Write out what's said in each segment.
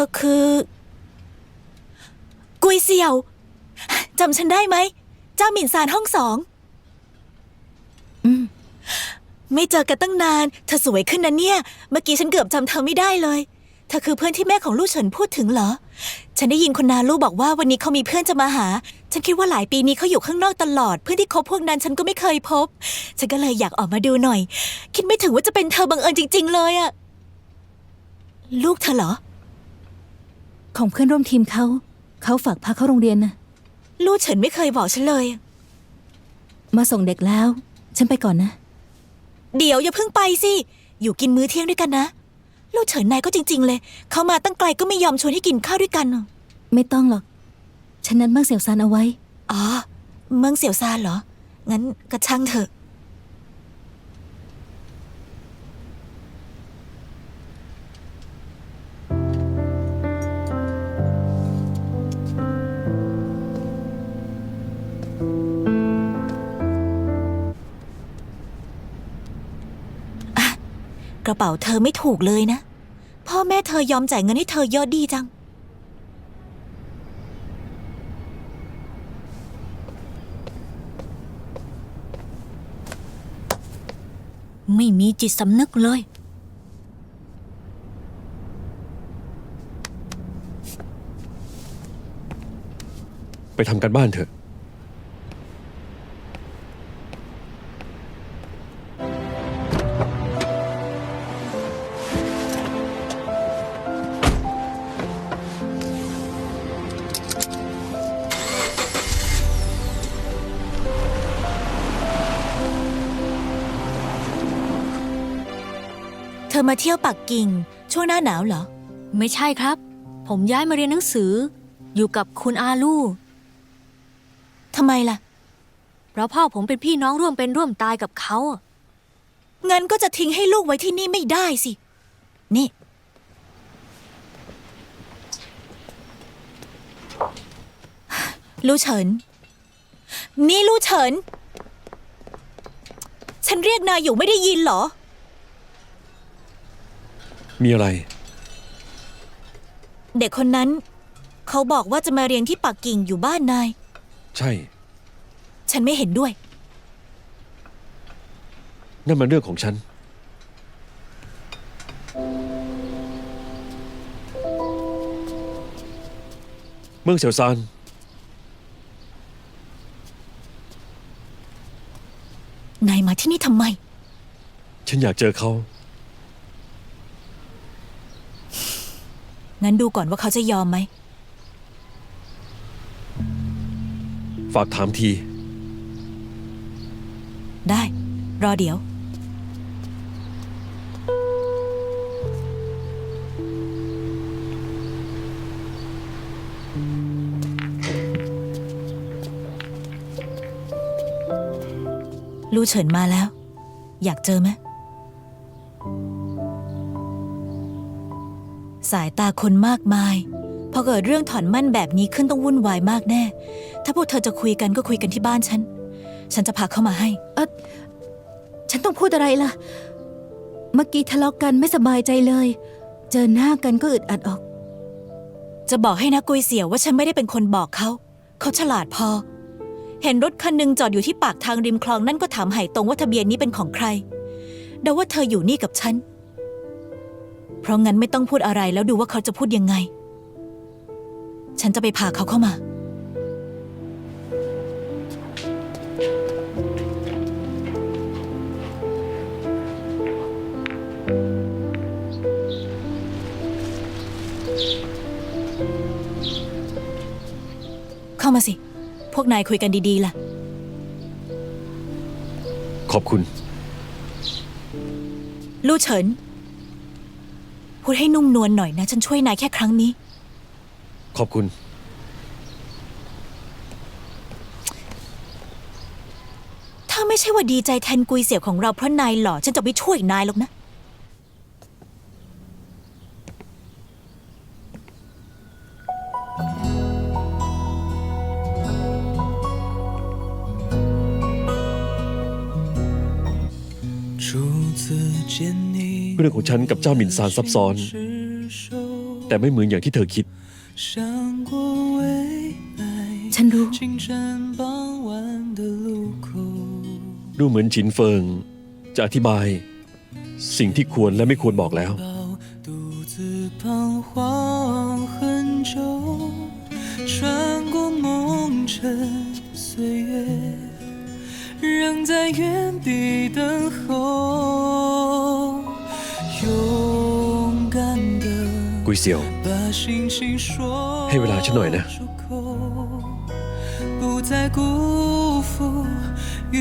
อคือ กุยเสี่ยวจำฉันได้ไหม เจ้าหมิ่นซานห้องสองอืมไม่เจอกันตั้งนาน เธอสวยขึ้นนะเนี่ย เมื่อกี้ฉันเกือบจำเธอไม่ได้เลย เธอคือเพื่อนที่แม่ของลูกเฉินพูดถึงเหรอ ฉันได้ยินคนนาลูกบอกว่าวันนี้เขามีเพื่อนจะมาหา ฉันคิดว่าหลายปีนี้เขาอยู่ข้างนอกตลอด เพื่อนที่คบพวกนั้นฉันก็ไม่เคยพบ ฉันก็เลยอยากออกมาดูหน่อย คิดไม่ถึงว่าจะเป็นเธอบังเอิญจริง ๆ เลยอะลูกเธอเหรอ ของเพื่อนร่วมทีมเขา เขาฝากพาเข้าโรงเรียนนะลูกเฉินไม่เคยบอกฉันเลย มาส่งเด็กแล้ว ฉันไปก่อนนะ เดี๋ยวอย่าเพิ่งไปสิ อยู่กินมื้อเที่ยงด้วยกันนะ ลูกเฉินนายก็จริง ๆ เลย เขามาตั้งไกลก็ไม่ยอมชวนให้กินข้าวด้วยกัน ไม่ต้องหรอก ฉันนัดเมื่อเสี่ยวซานเอาไว้ อ๋อ เมืองเสี่ยวซานเหรอ งั้นก็ช่างเถอะอะ กระเป๋าเธอไม่ถูกเลยนะ พ่อแม่เธอยอมจ่ายเงินให้เธอเยอะดีจัง ไม่มีจิตสำนึกเลย ไปทำกันบ้านเถอะ อมาเที่ยวปักกิ่ง ช่วงหน้าหนาวเหรอ ไม่ใช่ครับ ผมย้ายมาเรียนหนังสือ อยู่กับคุณอาลูทำไมล่ะ เพราะพ่อผมเป็นพี่น้องร่วมเป็นร่วมตายกับเขาอะงั้นก็จะทิ้งให้ลูกไว้ที่นี่ไม่ได้สิ นี่ ลู่เฉิน นี่ลู่เฉิน ฉันเรียกนายอยู่ไม่ได้ยินเหรอ มีอะไร เด็กคนนั้น เขาบอกว่าจะมาเรียนที่ปักกิ่งอยู่บ้านนาย ใช่ ฉันไม่เห็นด้วย นั่นมันเรื่องของฉัน เมืองเสี่ยวซานนายมาที่นี่ทำไม ฉันอยากเจอเขา งั้นดูก่อนว่าเขาจะยอมไหม ฝากถามที ได้ รอเดี๋ยว ลู่เฉินมาแล้ว อยากเจอไหม สายตาคนมากมาย พอเกิดเรื่องถอนมั่นแบบนี้ขึ้นต้องวุ่นวายมากแน่ ถ้าพวกเธอจะคุยกันก็คุยกันที่บ้านฉัน ฉันจะพาเข้ามาให้ฉันต้องพูดอะไรล่ะ เมื่อกี้ทะเลาะกันไม่สบายใจเลย เจอหน้ากันก็อึดอัดออก จะบอกให้นะกุยเสี่ยวว่าฉันไม่ได้เป็นคนบอกเขา เขาฉลาดพอ เห็นรถคันหนึ่งจอดอยู่ที่ปากทางริมคลองนั่นก็ถามไห่ตรงว่าทะเบียนนี้เป็นของใครเดาว่าเธออยู่นี่กับฉัน เพราะงั้นไม่ต้องพูดอะไรแล้วดูว่าเขาจะพูดยังไง ฉันจะไปพาเขาเข้ามา เข้ามาสิ พวกนายคุยกันดีๆล่ะ ขอบคุณ ลู่เฉิน พูดให้นุ่มนวลหน่อยนะ ฉันช่วยนายแค่ครั้งนี้ ขอบคุณ ถ้าไม่ใช่ว่าดีใจแทนกุยเสี่ยวของเราเพราะนายหล่อ ฉันจะไม่ช่วยนายหรอกนะ 初次见你， เรื่องของฉันกับเจ้าหมินซานซับซ้อน 是手 แต่ไม่เหมือนอย่างที่เธอคิด 想过未来， ฉันรู้ 清晨傍晚的路口， ดูเหมือนฉินเฟิง จะอธิบาย สิ่งที่ควรและไม่ควรบอกแล้ว 抱独自彷徨很久，穿过梦尘岁月，仍在原地等候， กุยเซียว 把心情说 ให้เวลาฉันหน่อยนะ 出口，不再辜负于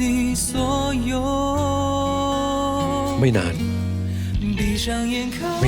你所有。 ไม่นาน 闭上眼靠没